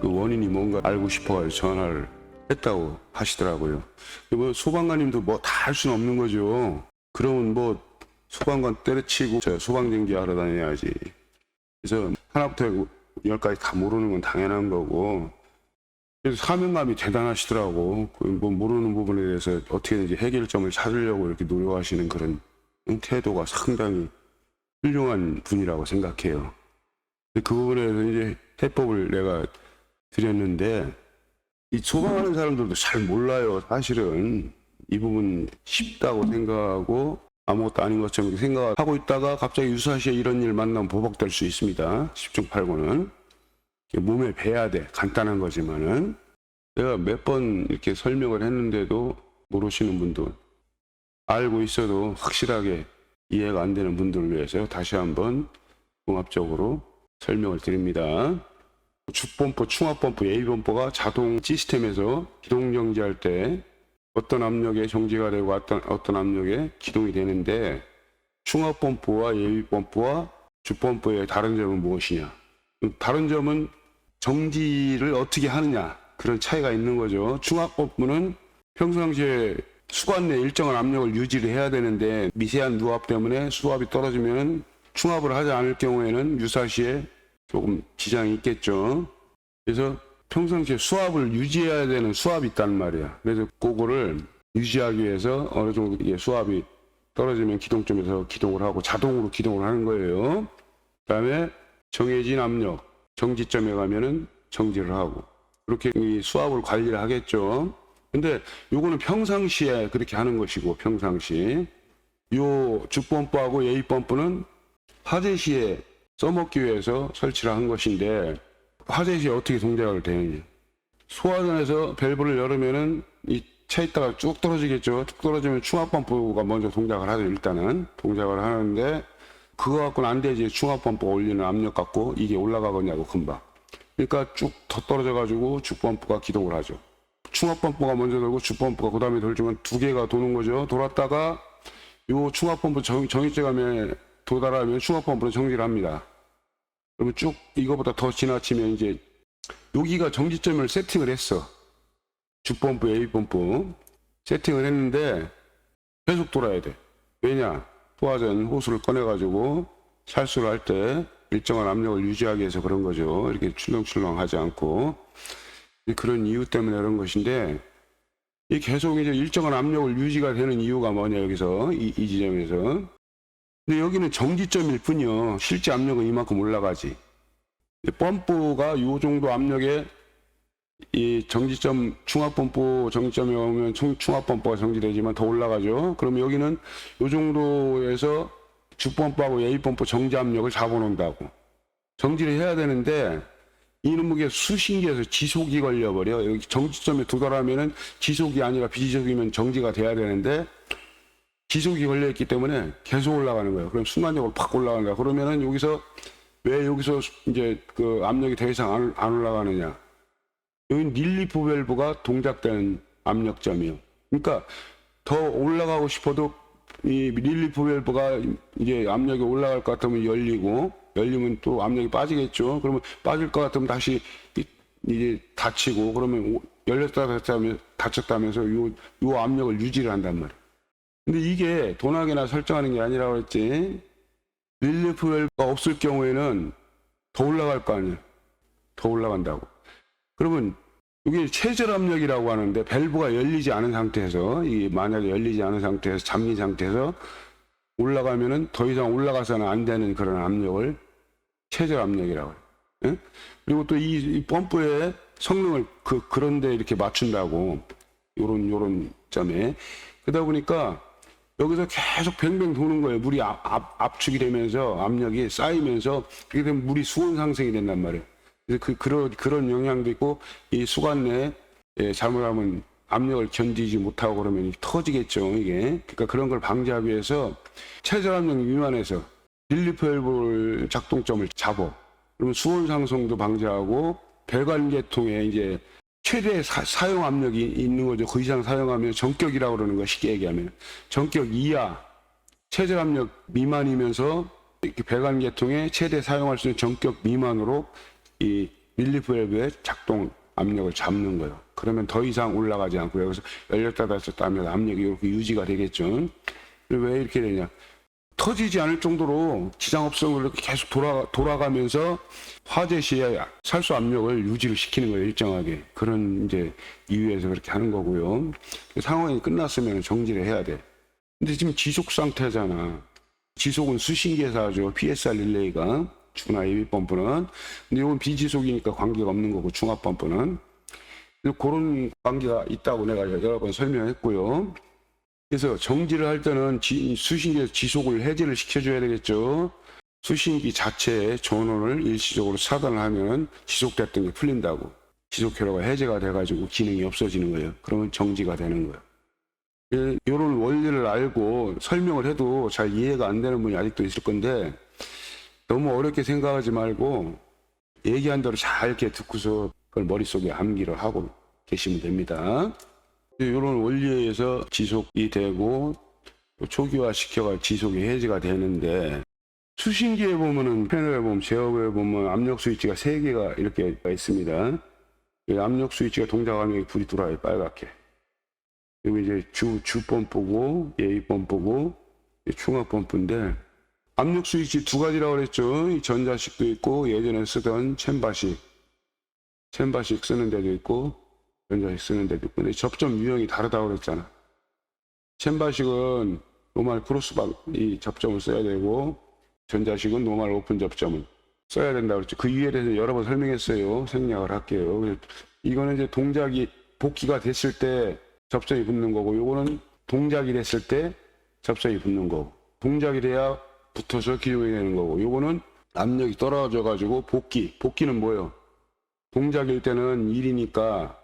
그 원인이 뭔가 알고 싶어가지고 전화를 했다고 하시더라고요. 뭐 소방관님도 뭐 다 할 수는 없는 거죠. 그러면 뭐 소방관 때려치고 저 소방정지 하러 다녀야지. 그래서 하나부터 열까지 다 모르는 건 당연한 거고. 그래서 사명감이 대단하시더라고. 그뭐 모르는 부분에 대해서 어떻게든지 해결점을 찾으려고 이렇게 노력하시는 그런 태도가 상당히 훌륭한 분이라고 생각해요. 그 부분에서 이제 해법을 내가 드렸는데 이 소방하는 사람들도 잘 몰라요. 사실은 이 부분 쉽다고 생각하고 아무것도 아닌 것처럼 생각하고 있다가 갑자기 유사시에 이런 일 만나면 보복될 수 있습니다. 10중 8구는 몸에 배야 돼. 간단한 거지만은 내가 몇 번 이렇게 설명을 했는데도 모르시는 분들 알고 있어도 확실하게 이해가 안 되는 분들을 위해서 다시 한번 종합적으로 설명을 드립니다. 주범포, 충합범포, 예비범포가 자동 시스템에서 기동 정지할 때 어떤 압력에 정지가 되고 어떤, 어떤 압력에 기동이 되는데 충합범포와 예비범포와 주범포의 다른 점은 무엇이냐? 다른 점은 정지를 어떻게 하느냐 그런 차이가 있는 거죠. 충합범포는 평상시에 수관 내 일정한 압력을 유지를 해야 되는데 미세한 누압 때문에 수압이 떨어지면 충합을 하지 않을 경우에는 유사시에 조금 지장이 있겠죠. 그래서 평상시에 수압을 유지해야 되는 수압이 있단 말이야. 그래서 그거를 유지하기 위해서 어느 정도 이게 수압이 떨어지면 기동점에서 기동을 하고 자동으로 기동을 하는 거예요. 그 다음에 정해진 압력 정지점에 가면은 정지를 하고 그렇게 이 수압을 관리를 하겠죠. 근데 요거는 평상시에 그렇게 하는 것이고 평상시 요 주범프하고 예입범프는 화재 시에 써먹기 위해서 설치를 한 것인데 화재 시에 어떻게 동작을 되느냐 소화전에서 밸브를 열으면은 이 차 있다가 쭉 떨어지겠죠. 쭉 떨어지면 충압펌프가 먼저 동작을 하죠 일단은. 동작을 하는데 그거 갖고는 안 되지 충압펌프가 올리는 압력 갖고 이게 올라가겠냐고 금방. 그러니까 쭉 더 떨어져 가지고 주펌프가 기동을 하죠. 충압펌프가 먼저 돌고 주펌프가 그 다음에 돌지만 두 개가 도는 거죠. 돌았다가 요 충압펌프 정, 정입제감에 도달하면 충압펌프는 정지를 합니다. 그러면 쭉 이거보다 더 지나치면 이제 여기가 정지점을 세팅을 했어. 주펌프, A펌프 세팅을 했는데 계속 돌아야 돼. 왜냐? 포화전 호수를 꺼내가지고 살수를 할 때 일정한 압력을 유지하기 위해서 그런 거죠. 이렇게 출렁출렁 하지 않고. 그런 이유 때문에 그런 것인데 이 계속 이제 일정한 압력을 유지가 되는 이유가 뭐냐 여기서 이, 이 지점에서 근데 여기는 정지점일 뿐이요. 실제 압력은 이만큼 올라가지. 펌프가 요 정도 압력에 이 정지점 충압펌프 정지점에 오면 총- 충압펌프가 정지되지만 더 올라가죠. 그러면 여기는 요 정도에서 주펌프하고 예비펌프 정지 압력을 잡아놓는다고. 정지를 해야 되는데 이놈의 수신기에서 지속이 걸려버려. 여기 정지점에 도달하면은 지속이 아니라 비지속이면 정지가 돼야 되는데 지속이 걸려 있기 때문에 계속 올라가는 거예요. 그럼 순간적으로 팍 올라가는 거야. 그러면은 여기서 왜 여기서 이제 그 압력이 더 이상 안, 안 올라가느냐. 여기 릴리프 밸브가 동작되는 압력점이요. 그러니까 더 올라가고 싶어도 이 릴리프 밸브가 이제 압력이 올라갈 것 같으면 열리고 열리면 또 압력이 빠지겠죠. 그러면 빠질 것 같으면 다시 이- 이제 닫히고 그러면 오- 열렸다 닫혔다면 닫혔다면서 요, 요 압력을 유지를 한단 말이에요. 근데 이게 도나기나 설정하는 게 아니라고 그랬지. 릴리프 밸브가 없을 경우에는 더 올라갈 거 아니에요. 더 올라간다고. 그러면 이게 최절 압력이라고 하는데 밸브가 열리지 않은 상태에서 이 만약에 열리지 않은 상태에서 잠긴 상태에서 올라가면은 더 이상 올라가서는 안 되는 그런 압력을 최절 압력이라고 해요. 예? 그리고 또 이 펌프의 성능을 그 그런데 이렇게 맞춘다고 요런 요런 점에 그러다 보니까 여기서 계속 뱅뱅 도는 거예요. 물이 압, 압, 압축이 되면서 압력이 쌓이면서 그렇게 되면 물이 수온 상승이 된단 말이에요. 그래서 그 그런 그런 영향도 있고 이 수관 내에 예, 잘못하면 압력을 견디지 못하고 그러면 터지겠죠 이게. 그러니까 그런 걸 방지하기 위해서 최저 압력 미만에서 릴리프 밸브 작동점을 잡어. 그러면 수온 상승도 방지하고 배관계통에 이제 최대 사, 용 압력이 있는 거죠. 그 이상 사용하면 전격이라고 그러는 거 쉽게 얘기하면 전격 이하 최저 압력 미만이면서 이렇게 배관 계통에 최대 사용할 수 있는 전격 미만으로 이 밀리 밸브의 작동 압력을 잡는 거예요. 그러면 더 이상 올라가지 않고 여기서 열렸다 닫혔다 하면 압력이 이렇게 유지가 되겠죠. 왜 이렇게 되냐? 터지지 않을 정도로 지장업성을 이렇게 계속 돌아, 돌아가면서 화재 시에 살수 압력을 유지를 시키는 거예요, 일정하게. 그런 이제 이유에서 그렇게 하는 거고요. 상황이 끝났으면 정지를 해야 돼. 근데 지금 지속 상태잖아. 지속은 수신기에서 하죠. PSR 릴레이가. 중나 AB 펌프는. 근데 이건 비지속이니까 관계가 없는 거고, 중압 펌프는. 그런 관계가 있다고 내가 여러 번 설명했고요. 그래서 정지를 할 때는 지- 수신기에서 지속을 해제를 시켜줘야 되겠죠. 수신기 자체의 전원을 일시적으로 차단을 하면 지속됐던 게 풀린다고. 지속 회로가 해제가 돼가지고 기능이 없어지는 거예요. 그러면 정지가 되는 거예요. 이런 원리를 알고 설명을 해도 잘 이해가 안 되는 분이 아직도 있을 건데 너무 어렵게 생각하지 말고 얘기한 대로 잘 이렇게 듣고서 그걸 머릿속에 암기를 하고 계시면 됩니다. 이런 원리에 의해서 지속이 되고 또 초기화 시켜가 지속이 해제가 되는데 수신기에 보면은 패널에 보면 제어부에 보면 압력 스위치가 세 개가 이렇게 있습니다. 이 압력 스위치가 동작하면 불이 들어와요 빨갛게. 그리고 이제 주, 주 펌프고 예의 펌프고 충압 펌프인데 압력 스위치 두 가지라고 그랬죠. 이 전자식도 있고 예전에 쓰던 챔바식 챔바식 쓰는 데도 있고 전자식 쓰는 데도 있고 근데 접점 유형이 다르다고 그랬잖아. 챔바식은 노멀 크로스박 이 접점을 써야 되고 전자식은 노멀 오픈 접점을 써야 된다고 그랬죠. 그 이유에 대해서 여러 번 설명했어요. 생략을 할게요. 이거는 이제 동작이 복귀가 됐을 때 접점이 붙는 거고 요거는 동작이 됐을 때 접점이 붙는 거고 동작이 돼야 붙어서 기동이 되는 거고 요거는 압력이 떨어져 가지고 복귀 복귀는 뭐예요? 동작일 때는 1이니까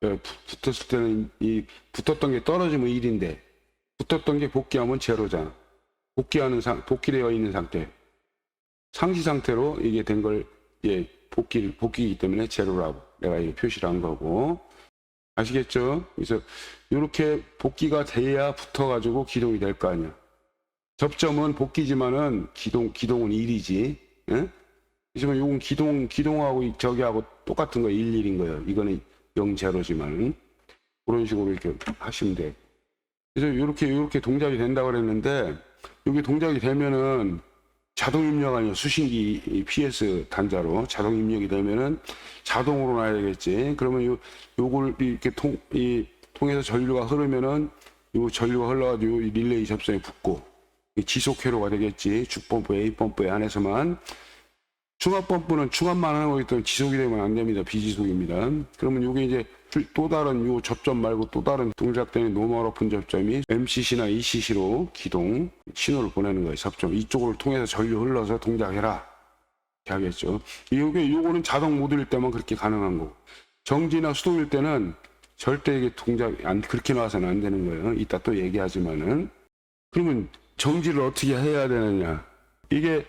붙었을 때는 이 붙었던 게 떨어지면 1인데 붙었던 게 복귀하면 제로잖아. 복귀하는 상 복귀되어 있는 상태. 상시 상태로 이게 된 걸 예, 복귀 복귀이기 때문에 제로라고 내가 이게 표시를 한 거고 아시겠죠? 그래서 이렇게 복귀가 돼야 붙어 가지고 기동이 될 거 아니야. 접점은 복귀지만은 기동 기동은 1이지. 예? 하지만 요건 기동 기동하고 이 저기하고 똑같은 거 1, 1인 거예요. 이거는 0, 제로지만 그런 식으로 이렇게 하시면 돼. 그래서 이렇게 이렇게 동작이 된다고 그랬는데 여기 동작이 되면은 자동 입력 아니요 수신기 이 PS 단자로 자동 입력이 되면은 자동으로 놔야겠지. 그러면 요 요걸 이렇게 통 이 통해서 전류가 흐르면은 요 전류가 흘러가지고 이 릴레이 접선에 붙고 이 지속 회로가 되겠지. 주펌프 A 펌프에 한해서만 중압 펌프는 중압만 거기 때문에 지속이 되면 안 됩니다. 비지속입니다. 그러면 요게 이제 또 다른 요 접점 말고 또 다른 동작되는 노멀 오픈 접점이 MCC나 ECC로 기동 신호를 보내는 거예요. 접점 이쪽을 통해서 전류 흘러서 동작해라. 하겠죠. 요게 요거는 자동 모드일 때만 그렇게 가능한 거고 정지나 수동일 때는 절대 이게 동작이 안 그렇게 나와서는 안 되는 거예요. 이따 또 얘기하지만은 그러면 정지를 어떻게 해야 되느냐? 이게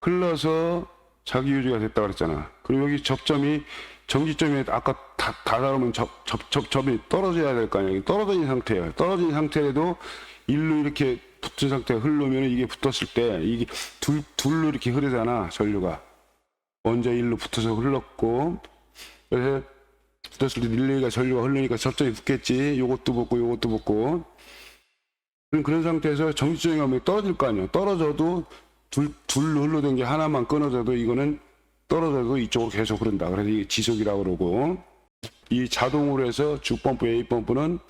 흘러서 자기 유지가 됐다 그랬잖아. 그리고 여기 접점이 정지점에 아까 다, 다 다르면 접, 접, 접점이 떨어져야 될 거. 떨어져 있는 상태예요. 떨어진 상태에도 일로 이렇게 붙은 상태가 흐르면 이게 붙었을 때 이게 둘, 둘로 이렇게 흐르잖아. 전류가. 먼저 일로 붙어서 흘렀고 그래서 붙었을 때 릴레이가 전류가 흐르니까 접점이 붙겠지. 요것도 붙고 요것도 붙고 그런 상태에서 정지점이 가면 떨어질 거 아니야. 떨어져도 둘, 둘로 흘러던 게 하나만 끊어져도 이거는 떨어져도 이쪽으로 계속 흐른다. 그래서 이게 지속이라고 그러고 이 자동으로 해서 주펌프 A 펌프는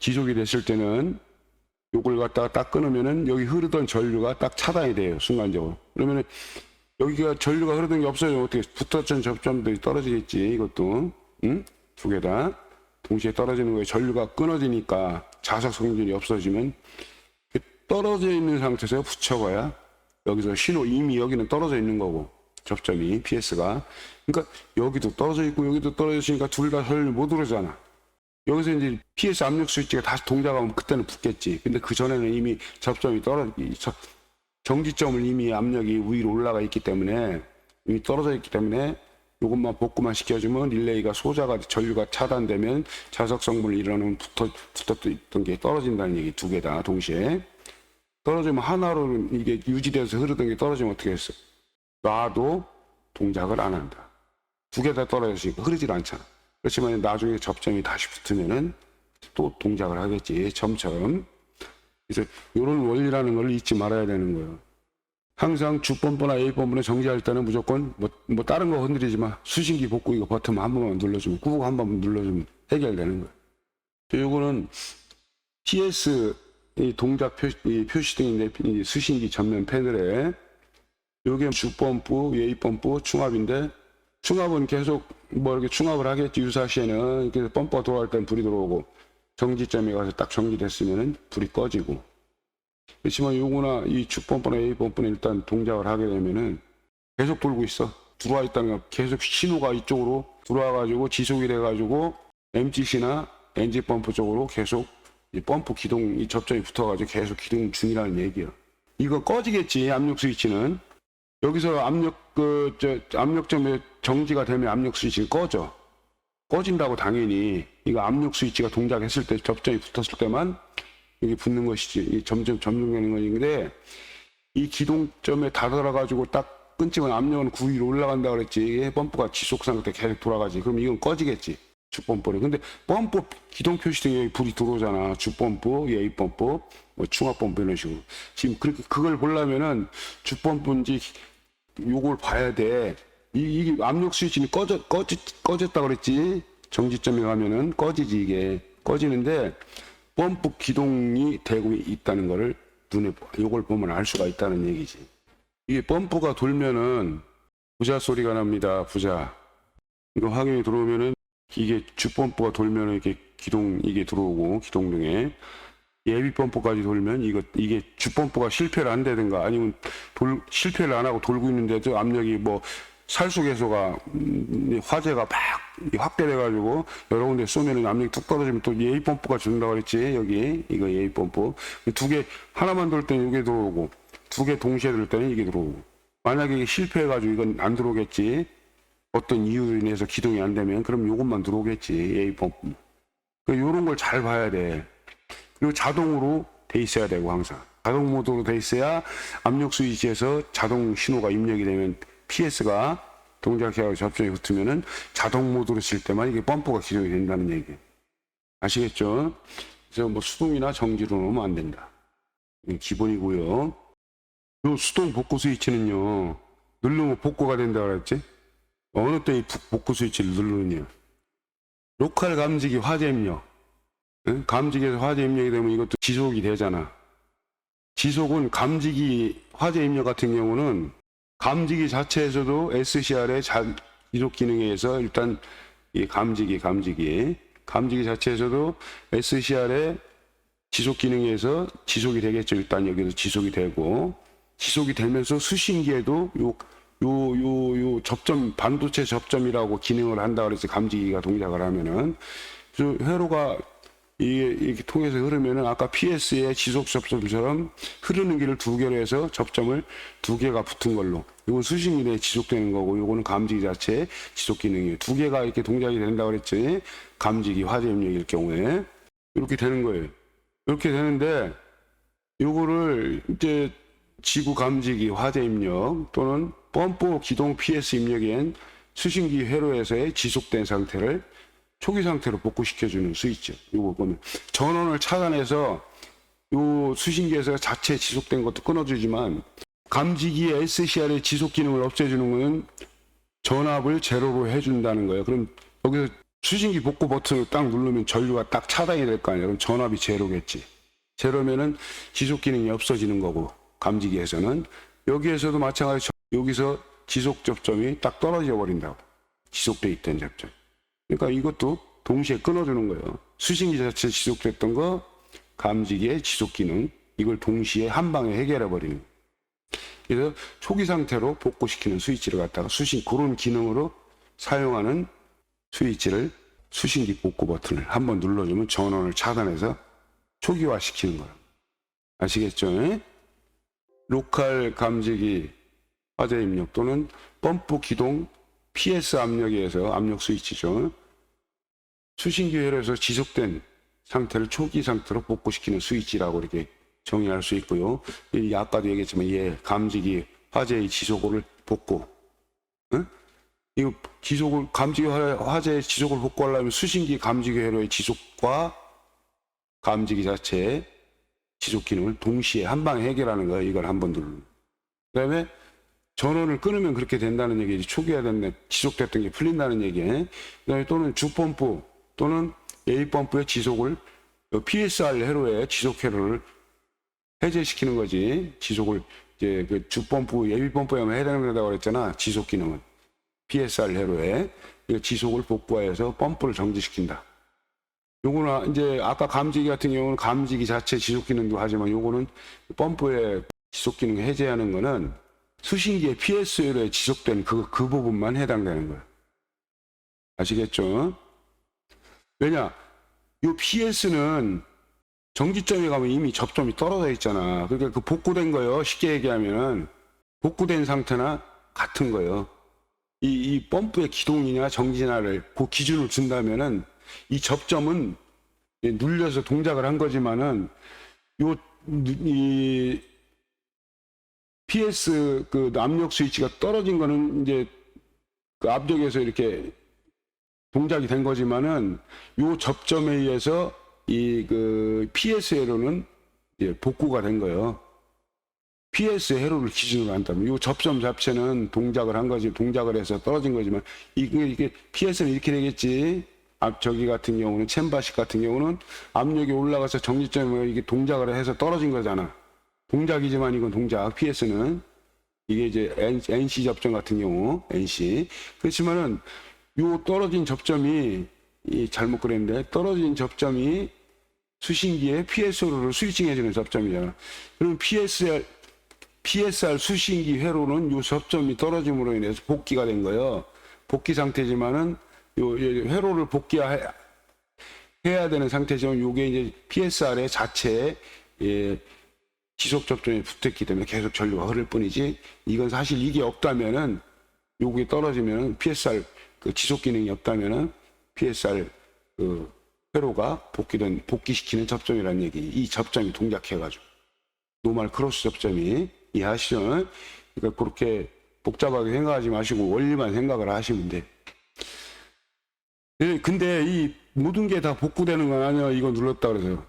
지속이 됐을 때는 요걸 갖다가 딱 끊으면은 여기 흐르던 전류가 딱 차단이 돼요. 순간적으로. 그러면은 여기가 전류가 흐르던 게 없어요. 어떻게 붙었던 접점들이 떨어지겠지. 이것도 응? 두 개 다 동시에 떨어지는 거예요. 전류가 끊어지니까 자석 성질이 없어지면 떨어져 있는 상태에서 붙여봐야 여기서 신호 이미 여기는 떨어져 있는 거고 접점이 PS가 그러니까 여기도 떨어져 있고 여기도 떨어져 있으니까 둘다 전류 못 오르잖아. 여기서 이제 PS 압력 스위치가 다시 동작하면 그때는 붙겠지. 근데 그 전에는 이미 접점이 떨어 이 저- 정지점을 이미 압력이 위로 올라가 있기 때문에 이미 떨어져 있기 때문에 이것만 복구만 시켜주면 릴레이가 소자가 전류가 차단되면 자석 성분을 일어나면 붙어 붙었던 게 떨어진다는 얘기 두 개 다 동시에 떨어지면 하나로 이게 유지돼서 흐르던 게 떨어지면 어떻게 했어? 놔도 동작을 안 한다. 두 개 다 떨어졌으니까 흐르질 않잖아. 그렇지만 나중에 접점이 다시 붙으면은 또 동작을 하겠지. 점처럼. 그래서 이런 원리라는 걸 잊지 말아야 되는 거예요. 항상 주범부나 A범부는 정지할 때는 무조건 뭐, 뭐 다른 거 흔들리지 마. 수신기 복구 이거 버튼 한 번만 눌러주면, 꾹한 번만 눌러주면 해결되는 거예요. 요거는 PS 이 동작 표, 이 표시등인데 이 수신기 전면 패널에 요게 주범부, 예입범부, 충압인데 충압은 계속 뭐 이렇게 충압을 하겠지 유사시에는. 그래서 펌프가 돌아갈 땐 불이 들어오고 정지점에 가서 딱 정지됐으면은 불이 꺼지고. 그렇지만 요거나 이 주펌프나 예입범프는 일단 동작을 하게 되면은 계속 돌고 있어. 들어와 있다는 건 계속 신호가 이쪽으로 들어와 가지고 지속이 돼 가지고 MGC나 엔진 펌프 쪽으로 계속 이 펌프 기동 이 접점이 붙어가지고 계속 기동 중이라는 얘기야. 이거 꺼지겠지 압력 스위치는? 여기서 압력 그 저 압력점에 정지가 되면 압력 스위치가 꺼져. 꺼진다고 당연히 이거 압력 스위치가 동작했을 때 접점이 붙었을 때만 여기 붙는 것이지. 이 점점 점등되는 것인데 이 기동점에 다다라 가지고 딱 끊지만 압력은 9 위로 올라간다 그랬지. 펌프가 지속 상태 계속 돌아가지. 그럼 이건 꺼지겠지 주펌프를 근데 펌프 기동 표시등에 불이 들어오잖아 주펌프 예의 펌프 뭐 충압 펌프 이런 식으로 지금 그렇게 그걸 보려면은 주펌프인지 요걸 봐야 돼. 이, 이게 압력 스위치는 꺼져, 꺼지, 꺼졌다 그랬지. 정지점에 가면은 꺼지지, 이게. 꺼지는데, 펌프 기동이 되고 있다는 거를 눈에, 보- 요걸 보면 알 수가 있다는 얘기지. 이게 펌프가 돌면은, 부자 소리가 납니다, 부자. 이거 확인이 들어오면은, 이게 주펌프가 돌면은 이렇게 기동, 이게 들어오고, 기동등에. 예비 펌프까지 돌면 이거 이게 주펌프가 실패를 한다든가 아니면 돌 실패를 안 하고 돌고 있는데도 압력이 뭐 살수계소가 음, 화재가 막 확대돼 가지고 여러 군데 쏘면은 압력이 뚝 떨어지면 또 예비 펌프가 준다 그랬지 여기. 이거 예비 펌프. 두 개 하나만 돌 때는 이게 들어오고 두 개 동시에 돌 때는 이게 들어오고. 만약에 이게 실패해 가지고 이건 안 들어오겠지 어떤 이유로 인해서 기동이 안 되면 그럼 요것만 들어오겠지 예비 펌프 그 요런 걸 잘 봐야 돼 그리고 자동으로 돼 있어야 되고 항상 자동 모드로 돼 있어야 압력 스위치에서 자동 신호가 입력이 되면 PS가 동작해하고 접점이 붙으면은 자동 모드로 쓸 때만 이게 펌프가 기동이 된다는 얘기예요. 아시겠죠? 그래서 뭐 수동이나 정지로 놓으면 안 된다. 기본이고요. 요 수동 복구 스위치는요. 누르면 복구가 된다 그랬지? 어느 때이 복구 스위치를 누르느냐? 로컬 감지기 화재 입력. 응? 감지기에서 화재 입력이 되면 이것도 지속이 되잖아. 지속은 감지기 화재 입력 같은 경우는 감지기 자체에서도 SCR의 자, 지속 기능에 의해서 일단 이 감지기 감지기 감지기 자체에서도 SCR의 지속 기능에 의해서 지속이 되겠죠. 일단 여기서 지속이 되고 지속이 되면서 수신기에도 요 요 요 요 접점 반도체 접점이라고 기능을 한다 그래서 감지기가 동작을 하면은 저 회로가 이게 이렇게 통해서 흐르면은 아까 PS의 지속 접점처럼 흐르는 길을 두 개로 해서 접점을 두 개가 붙은 걸로 이건 수신 기내에 지속되는 거고 이거는 감지기 자체의 지속 기능이에요. 두 개가 이렇게 동작이 된다 그랬지 감지기 화재 입력일 경우에 이렇게 되는 거예요. 이렇게 되는데 요거를 이제 지구 감지기 화재 입력 또는 펌프 기동 PS 입력엔 수신기 회로에서의 지속된 상태를 초기 상태로 복구시켜주는 스위치. 요거 보면 전원을 차단해서 요 수신기에서 자체 지속된 것도 끊어주지만 감지기의 SCR의 지속 기능을 없애주는 거는 전압을 제로로 해준다는 거예요. 그럼 여기서 수신기 복구 버튼을 딱 누르면 전류가 딱 차단이 될 거 아니에요. 그럼 전압이 제로겠지. 제로면은 지속 기능이 없어지는 거고 감지기에서는 여기에서도 마찬가지 여기서 지속 접점이 딱 떨어져 버린다고 지속돼 있던 접점. 그러니까 이것도 동시에 끊어주는 거예요. 수신기 자체 지속됐던 거 감지기의 지속 기능 이걸 동시에 한 방에 해결해 버리는. 그래서 초기 상태로 복구시키는 스위치를 갖다가 수신 그런 기능으로 사용하는 스위치를 수신기 복구 버튼을 한번 눌러주면 전원을 차단해서 초기화 시키는 거예요. 아시겠죠? 예? 로컬 감지기 화재 입력 또는 펌프 기동 PS 압력에 의해서 압력 스위치죠. 수신 기 회로에서 지속된 상태를 초기 상태로 복구시키는 스위치라고 이렇게 정의할 수 있고요. 이 아까도 얘기했지만 예, 감지기 화재의 지속을 복구. 응? 이거 지속을 감지기 화- 화재의 지속을 복구하려면 수신기 감지기 회로의 지속과 감지기 자체의 지속 기능을 동시에 한 방에 해결하는 거예요. 이걸 한 번 누르면. 그다음에 전원을 끊으면 그렇게 된다는 얘기지. 초기화 됐네. 지속됐던 게 풀린다는 얘기에. 그다음에 또는 주펌프 또는 A펌프의 지속을 PSR 회로의 지속 회로를 해제시키는 거지. 지속을 이제 그 주펌프, 예비 펌프에만 해당된다고 그랬잖아. 지속 기능은. PSR 회로에 이 지속을 복구하여서 펌프를 정지시킨다. 요거는 이제 아까 감지기 같은 경우는 감지기 자체 지속 기능도 하지만 요거는 펌프의 지속 기능 해제하는 거는 수신기의 PSL에 지속된 그, 그 부분만 해당되는 거예요. 아시겠죠? 왜냐? 요 PS는 정지점에 가면 이미 접점이 떨어져 있잖아. 그러니까 그 복구된 거요. 쉽게 얘기하면은 복구된 상태나 같은 거예요. 이, 이 펌프의 기동이냐 정지냐를 그 기준을 준다면은 이 접점은 이 눌려서 동작을 한 거지만은 요, 이, PS 그 압력 스위치가 떨어진 거는 이제 그 압력에서 이렇게 동작이 된 거지만은 요 접점에 의해서 이 그 PS 회로는 이제 복구가 된 거예요. PS 회로를 기준으로 한다면 요 접점 자체는 동작을 한 거지 동작을 해서 떨어진 거지만 이게 이게 PS는 이렇게 되겠지. 앞 저기 같은 경우는 챔바식 같은 경우는 압력이 올라가서 정지점에 이게 동작을 해서 떨어진 거잖아. 동작이지만 이건 동작. PS는 이게 이제 NC 접점 같은 경우 NC 그렇지만은 요 떨어진 접점이 이 잘못 그랬는데 떨어진 접점이 수신기의 PSR를 스위칭해주는 접점이잖아. 그럼 PSR PSR 수신기 회로는 요 접점이 떨어짐으로 인해서 복귀가 된 거예요. 복귀 상태지만은 요, 요 회로를 복귀해야 해야 되는 상태지만 요게 이제 PSR의 자체에 예, 지속 접점이 붙었기 때문에 계속 전류가 흐를 뿐이지 이건 사실 이게 없다면은 요게 떨어지면은 PSR 그 지속 기능이 없다면은 PSR 그 회로가 복귀된 복귀시키는 접점이라는 얘기. 이 접점이 동작해가지고 노말 크로스 접점이 이해하시죠? 그러니까 그렇게 복잡하게 생각하지 마시고 원리만 생각을 하시면 돼. 예, 근데 이 모든 게 다 복구되는 건 아니야. 이거 눌렀다 그래서.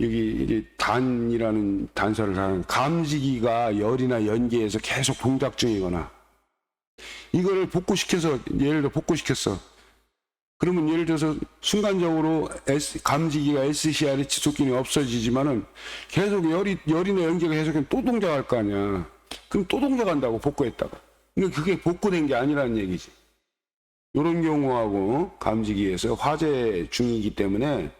여기 이게 단이라는 단서를 하는 감지기가 열이나 연기에서 계속 동작 중이거나 이거를 복구시켜서 예를 들어 복구시켰어. 그러면 예를 들어서 순간적으로 S, 감지기가 SCR의 지속 기능이 없어지지만은 계속 열이 열이나 연기가 계속 또 동작할 거 아니야. 그럼 또 동작한다고 복구했다가. 그러니까 그게 복구된 게 아니라는 얘기지. 이런 경우하고 감지기에서 화재 중이기 때문에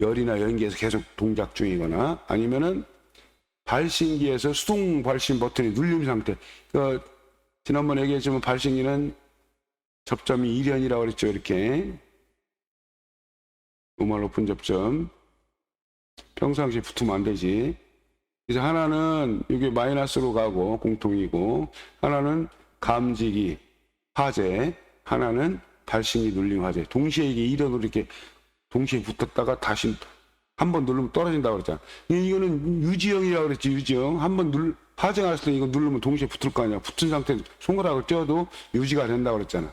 열이나 연기에서 계속 동작 중이거나 아니면은 발신기에서 수동 발신 버튼이 눌림 상태. 그 지난번에 얘기했지만 발신기는 접점이 1연이라고 그랬죠. 이렇게 노말 오픈 접점 평상시에 붙으면 안 되지. 그래서 하나는 이게 마이너스로 가고 공통이고 하나는 감지기 화재 하나는 발신기 눌림 화재 동시에 이게 1연으로 이렇게 동시에 붙었다가 다시 한 번 누르면 떨어진다고 그랬잖아. 이- 이거는 유지형이라고 그랬지, 유지형. 한 번 눌, 났을 때 이거 누르면 동시에 붙을 거 아니야. 붙은 상태에서 손가락을 쪄도 유지가 된다고 그랬잖아.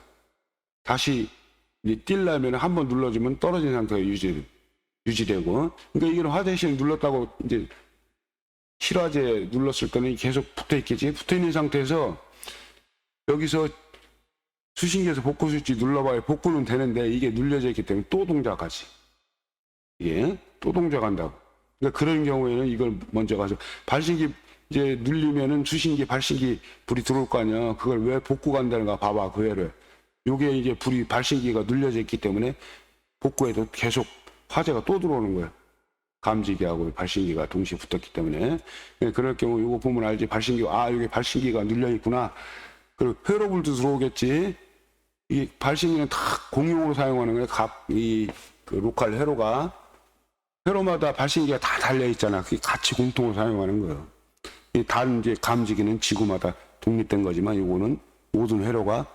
다시 이제 뛸려면 한 번 눌러주면 떨어진 상태가 유지, 유지되고. 그러니까 이건 화재실 눌렀다고 이제 실화제 눌렀을 때는 계속 붙어 있겠지. 붙어 있는 상태에서 여기서 수신기에서 복구 스위치 눌러봐야 복구는 되는데 이게 눌려져 있기 때문에 또 동작하지. 이게 또 동작한다고. 그러니까 그런 경우에는 이걸 먼저 가서 발신기 이제 눌리면은 수신기 발신기 불이 들어올 거 아니야. 그걸 왜 복구 간다는가 봐봐 그 애를. 요게 이제 불이 발신기가 눌려져 있기 때문에 복구해도 계속 화재가 또 들어오는 거야. 감지기하고 발신기가 동시에 붙었기 때문에 예, 그럴 경우 이거 보면 알지 발신기 아 여기 발신기가 눌려 있구나. 그리고 회로불도 들어오겠지. 이 발신기는 다 공용으로 사용하는 거예요. 각이 그 로컬 회로가 회로마다 발신기가 다 달려 있잖아. 그게 같이 공통으로 사용하는 거예요. 이 다른 이제 감지기는 지구마다 독립된 거지만 이거는 모든 회로가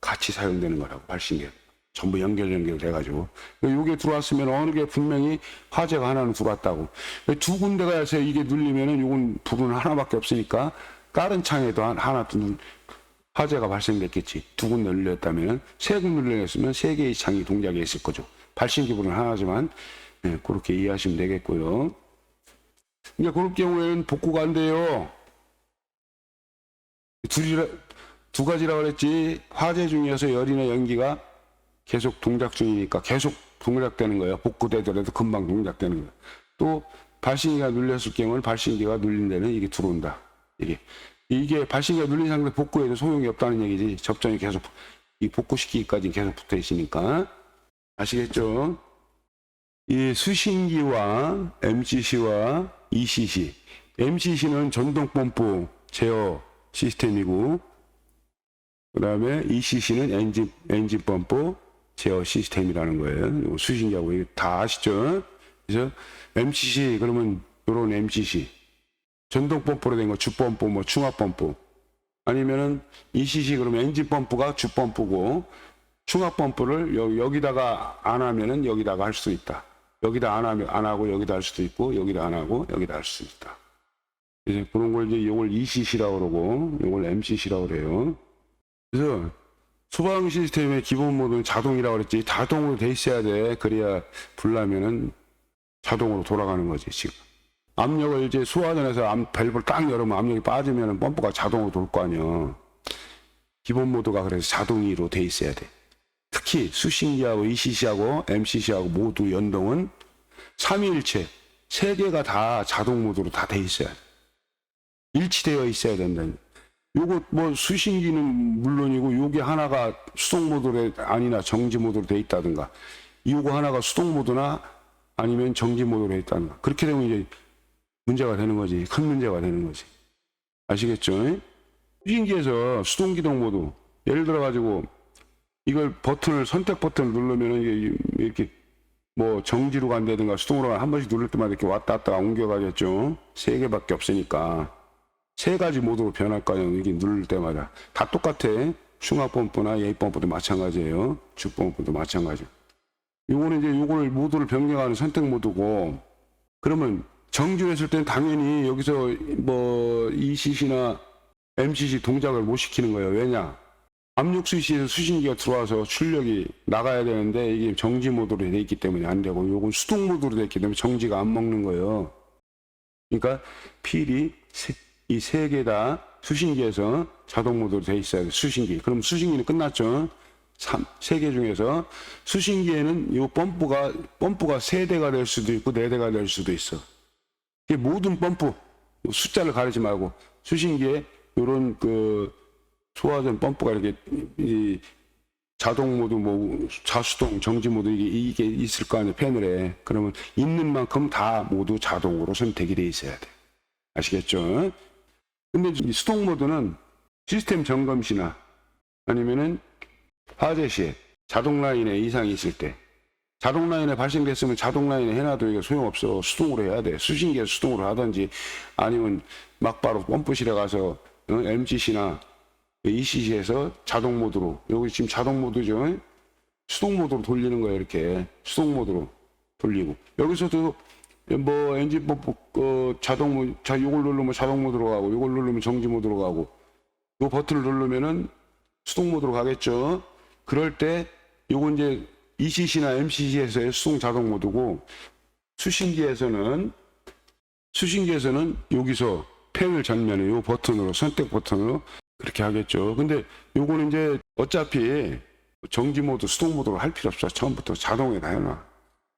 같이 사용되는 거라고 발신기 전부 연결 연결돼 가지고 요게 들어왔으면 어느 게 분명히 화재가 하나는 들어왔다고 두 군데가 해서 이게 눌리면은 요건 불은 하나밖에 없으니까 다른 창에도 한- 하나 또 눌, 화재가 발생됐겠지. 두 군데 눌렸다면 세 군데 눌렸으면 세 개의 창이 동작에 있을 거죠. 발신 기분은 하나지만 예, 그렇게 이해하시면 되겠고요. 이제 그럴 경우에는 복구가 안 돼요. 둘이라, 두 가지라 그랬지. 화재 중이어서 열이나 연기가 계속 동작 중이니까 계속 동작되는 거예요. 복구되더라도 금방 동작되는 거예요. 또 발신기가 눌렸을 경우는 발신기가 눌린 데는 이게 들어온다. 이게 이게 발신기가 눌린 상태 복구해도 소용이 없다는 얘기지. 접점이 계속 이 복구시키기까지 계속 붙어 있으니까 아시겠죠? 이 수신기와 MCC와 ECC. MCC는 전동 펌프 제어 시스템이고 그다음에 ECC는 엔진 엔진 펌프 제어 시스템이라는 거예요. 수신기하고 다 아시죠? 그래서 MCC 그러면 요런 MCC 전동 펌프로 된 거 주펌프 뭐 충압 펌프 아니면은 ECC 그러면 엔진 펌프가 주 펌프고 충압 펌프를 여, 여기다가 안 하면은 여기다가 할 수 있다. 여기다 안 하면 안 하고 여기다 할 수도 있고 여기다 안 하고 여기다 할 수 있다. 이제 그런 걸 이제 요걸 ECC라고 그러고 요걸 MCC라고 그래요. 그래서 소방 시스템의 기본 모드는 자동이라고 그랬지 자동으로 돼 있어야 돼. 그래야 불나면은 자동으로 돌아가는 거지 지금. 압력을 이제 수화전에서 암 밸브를 딱 열으면 압력이 빠지면은 펌프가 자동으로 돌 거 아니야. 기본 모드가 그래서 자동으로 돼 있어야 돼. 특히 수신기하고 ECC하고 MCC하고 모두 연동은 삼위일체 세 개가 다 자동 모드로 다 돼 있어야 돼. 일치되어 있어야 된다. 요거 뭐 수신기는 물론이고 요게 하나가 수동 모드로 아니나 정지 모드로 돼 있다든가 요거 하나가 수동 모드나 아니면 정지 모드로 돼 있다든가 그렇게 되면 이제 문제가 되는 거지 큰 문제가 되는 거지 아시겠죠? 수신기에서 수동 기동 모드 예를 들어 가지고 이걸 버튼을 선택 버튼을 누르면은 이게 이렇게 뭐 정지로 간다든가 수동으로 간- 한 번씩 누를 때마다 이렇게 왔다 갔다 옮겨 가겠죠 세 개밖에 없으니까 세 가지 모드로 변할 거 아니에요. 이게 누를 때마다. 다 똑같아. 숭압 펌프나 예입 펌프도 마찬가지예요. 주 펌프도 마찬가지. 요거는 이제 요걸 모드를 변경하는 선택 모드고, 그러면 정지를 했을 땐 당연히 여기서 뭐 ECC나 MCC 동작을 못 시키는 거예요. 왜냐? 압력 수시에서 수신기가 들어와서 출력이 나가야 되는데 이게 정지 모드로 돼 있기 때문에 안 되고 요건 수동 모드로 돼 있기 때문에 정지가 안 먹는 거예요. 그러니까 필이 이 세 개 다 수신기에서 자동 모드로 돼 있어야 돼. 수신기. 그럼 수신기는 끝났죠. 세개 중에서 수신기에는 이 펌프가 펌프가 세 대가 될 수도 있고 네 대가 될 수도 있어. 이게 모든 펌프 숫자를 가리지 말고 수신기에 이런 그 소화전 펌프가 이렇게 이 자동 모드 뭐 자수동 정지 모드 이게 이게 있을 거 아니에요 패널에 그러면 있는 만큼 다 모두 자동으로 선택이 돼 있어야 돼 아시겠죠? 근데 이 수동 모드는 시스템 점검 시나 아니면은 화재 시에 자동 라인에 이상이 있을 때 자동 라인에 발생됐으면 자동 라인에 해놔도 이게 소용없어. 수동으로 해야 돼. 수신기에 수동으로 하든지 아니면 막바로 펌프실에 가서 어, MCC나 ECC에서 자동 모드로. 여기 지금 자동 모드죠. 수동 모드로 돌리는 거예요 이렇게. 수동 모드로 돌리고. 여기서도 뭐 엔진 펌프 어, 자동 모- 자 요걸 누르면 자동 모드로 가고 요걸 누르면 정지 모드로 가고. 요 버튼을 누르면은 수동 모드로 가겠죠. 그럴 때 요건 이제 ECC나 MCC에서의 수동 자동 모드고 수신기에서는 수신기에서는 여기서 패널 전면에 요 버튼으로 선택 버튼으로 그렇게 하겠죠. 근데 요거는 이제 어차피 정지 모드, 수동 모드로 할 필요 없어. 처음부터 자동에 다 해놔.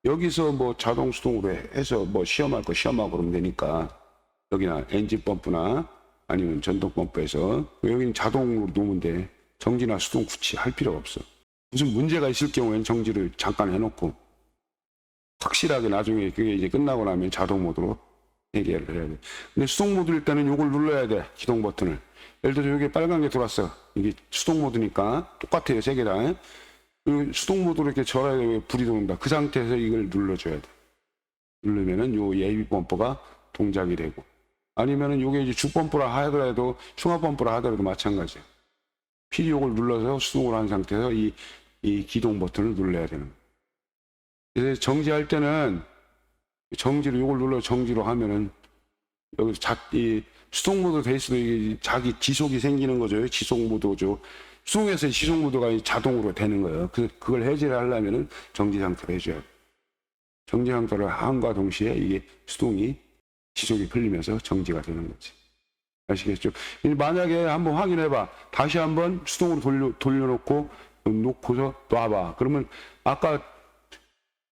여기서 뭐 자동 수동으로 해서 뭐 시험할 거 시험하고 그러면 되니까 여기나 엔진 펌프나 아니면 전동 펌프에서 여기는 자동으로 놓으면 돼. 정지나 수동 굳이 할 필요 없어. 무슨 문제가 있을 경우에는 정지를 잠깐 해놓고 확실하게 나중에 그게 이제 끝나고 나면 자동 모드로 해결을 해야 돼. 근데 수동 모드일 때는 이걸 눌러야 돼. 기동 버튼을. 예를 들어 여기 빨간 게 들어왔어. 이게 수동 모드니까 똑같아요. 세 개 다. 그 수동 모드로 이렇게 절하야 돼. 불이 들어온다. 그 상태에서 이걸 눌러줘야 돼. 누르면은 요 예비 범퍼가 동작이 되고. 아니면은 요게 이제 주 범퍼라 하더라도 충합 범퍼라 하더라도 마찬가지야. 필 히 요걸 눌러서 수동으로 한 상태에서 이, 이 기동 버튼을 눌러야 되는. 그래서 정지할 때는 정지로 요걸 눌러 정지로 하면은 여기 자, 이 수동 모드 돼 있어도 이게 자기 지속이 생기는 거죠. 지속 모드죠. 수동에서 지속 모드가 자동으로 되는 거예요. 그, 그걸 해제를 하려면은 정지 상태로 해줘야 돼. 정지 상태를 함과 동시에 이게 수동이 지속이 풀리면서 정지가 되는 거지. 아시겠죠? 만약에 한번 확인해봐. 다시 한번 수동으로 돌려, 돌려놓고 놓고서 놔봐. 그러면 아까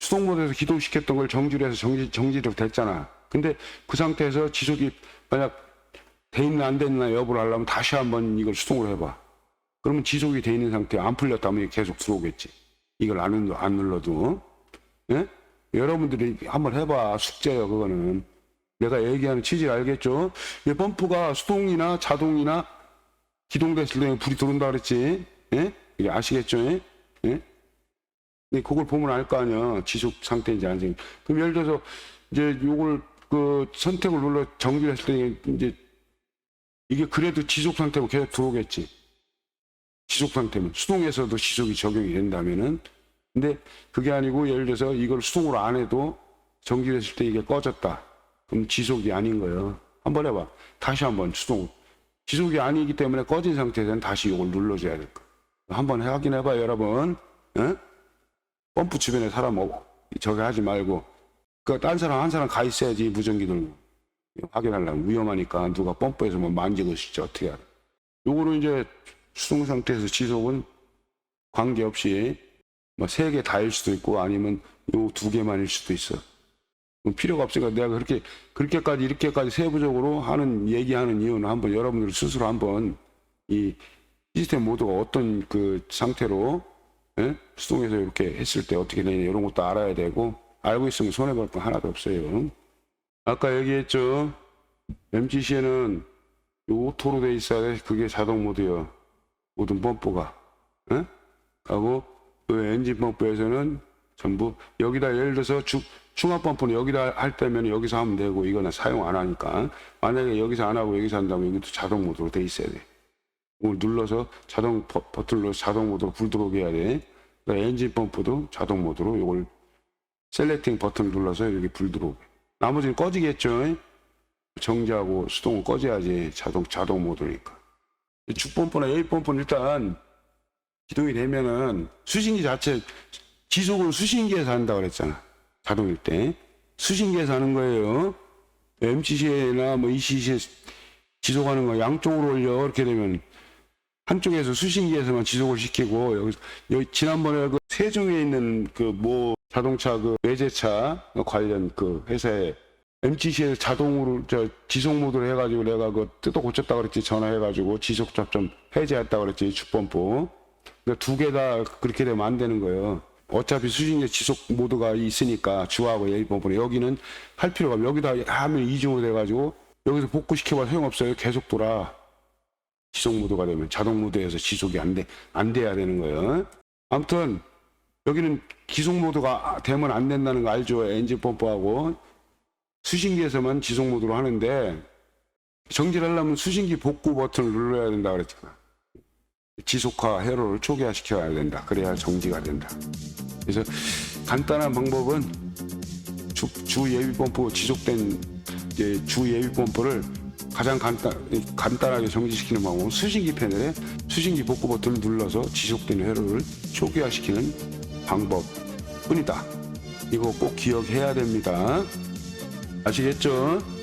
수동 모드에서 기동시켰던 걸 정지로 해서 정지, 정지로 됐잖아. 근데 그 상태에서 지속이 만약 돼 있나 안 됐나 여부를 하려면 다시 한번 이걸 수동으로 해봐. 그러면 지속이 돼 있는 상태 안 풀렸다면 계속 들어오겠지. 이걸 안, 안 눌러도. 예? 여러분들이 한번 해봐. 숙제예요, 그거는. 내가 얘기하는 취지 알겠죠? 이 펌프가 수동이나 자동이나 기동됐을 때 불이 들어온다 그랬지. 예? 이게 아시겠죠? 예? 예? 그걸 보면 알 거 아니야. 지속 상태인지 아닌지. 그럼 예를 들어서 이제 요걸 그 선택을 눌러 정지를 했을 때 이제 이게 그래도 지속 상태로 계속 들어오겠지. 지속 상태면 수동에서도 지속이 적용이 된다면은 근데 그게 아니고 예를 들어서 이걸 수동으로 안 해도 정지를 했을 때 이게 꺼졌다. 그럼 지속이 아닌 거예요. 한번 해봐. 다시 한번 수동. 지속이 아니기 때문에 꺼진 상태에서는 다시 이걸 눌러줘야 될 거야. 한번 확인해봐요, 여러분. 예? 펌프 주변에 사람 없, 저기 하지 말고. 그, 딴 사람, 한 사람 가 있어야지, 무전기 들고. 확인하려면 위험하니까 누가 펌프에서 뭐 만지고 싶지, 어떻게 알아. 요거는 이제 수동 상태에서 지속은 관계없이 뭐 세 개 다일 수도 있고 아니면 요 두 개만일 수도 있어. 그럼 필요가 없으니까 내가 그렇게, 그렇게까지, 이렇게까지 세부적으로 하는, 얘기하는 이유는 한번 여러분들 스스로 한번 이 시스템 모드가 어떤 그 상태로 예? 수동에서 이렇게 했을 때 어떻게 되냐 이런 것도 알아야 되고 알고 있으면 손해볼 거 하나도 없어요. 아까 얘기했죠. MGC에는 요 오토로 돼 있어야 돼. 그게 자동 모드요. 모든 펌프가. 예? 하고 그 엔진 펌프에서는 전부 여기다 예를 들어서 주, 중압 펌프는 여기다 할 때면 여기서 하면 되고 이거는 사용 안 하니까 만약에 여기서 안 하고 여기서 한다면 여기도 자동 모드로 돼 있어야 돼. 이걸 눌러서 자동 버, 눌러서 자동 모드로 불 들어오게 해야 돼. 그러니까 엔진 펌프도 자동 모드로 이걸 셀렉팅 버튼을 눌러서 이렇게 불 들어오게. 나머지는 꺼지겠죠. 정지하고 수동은 꺼져야지 자동 자동 모드니까. 주 펌프나 A 펌프는 일단 기동이 되면은 수신기 자체 지속을 수신기에서 한다 그랬잖아. 자동일 때 수신기에서 하는 거예요. MCC나 뭐 ECC에 지속하는 거 양쪽으로 올려 이렇게 되면 한쪽에서 수신기에서만 지속을 시키고 여기 여기 지난번에 그 세종에 있는 그 뭐 자동차 그 외제차 관련 그 회사에 MCC에서 자동으로 저 지속 모드로 해가지고 내가 그 뜯어 고쳤다 그랬지 전화해가지고 지속 접점 해제했다 그랬지 주펌프 두개 다 그렇게 되면 안 되는 거예요. 어차피 수신기 지속 모드가 있으니까 주하고 펌프는 여기는 할 필요가 없 여기다 하면 이중으로 돼가지고 여기서 복구시켜봐 소용없어요. 계속 돌아. 지속 모드가 되면 자동 모드에서 지속이 안 돼, 안 돼야 되는 거예요. 아무튼 여기는 기속 모드가 되면 안 된다는 거 알죠? 엔진 펌프하고 수신기에서만 지속 모드로 하는데 정지를 하려면 수신기 복구 버튼을 눌러야 된다 그랬잖아. 지속화 회로를 초기화시켜야 된다. 그래야 정지가 된다. 그래서 간단한 방법은 주, 주 예비 펌프 지속된 주 예비 펌프를 가장 간단, 간단하게 정지시키는 방법은 수신기 패널에 수신기 복구 버튼을 눌러서 지속된 회로를 초기화시키는 방법뿐이다. 이거 꼭 기억해야 됩니다. 아시겠죠?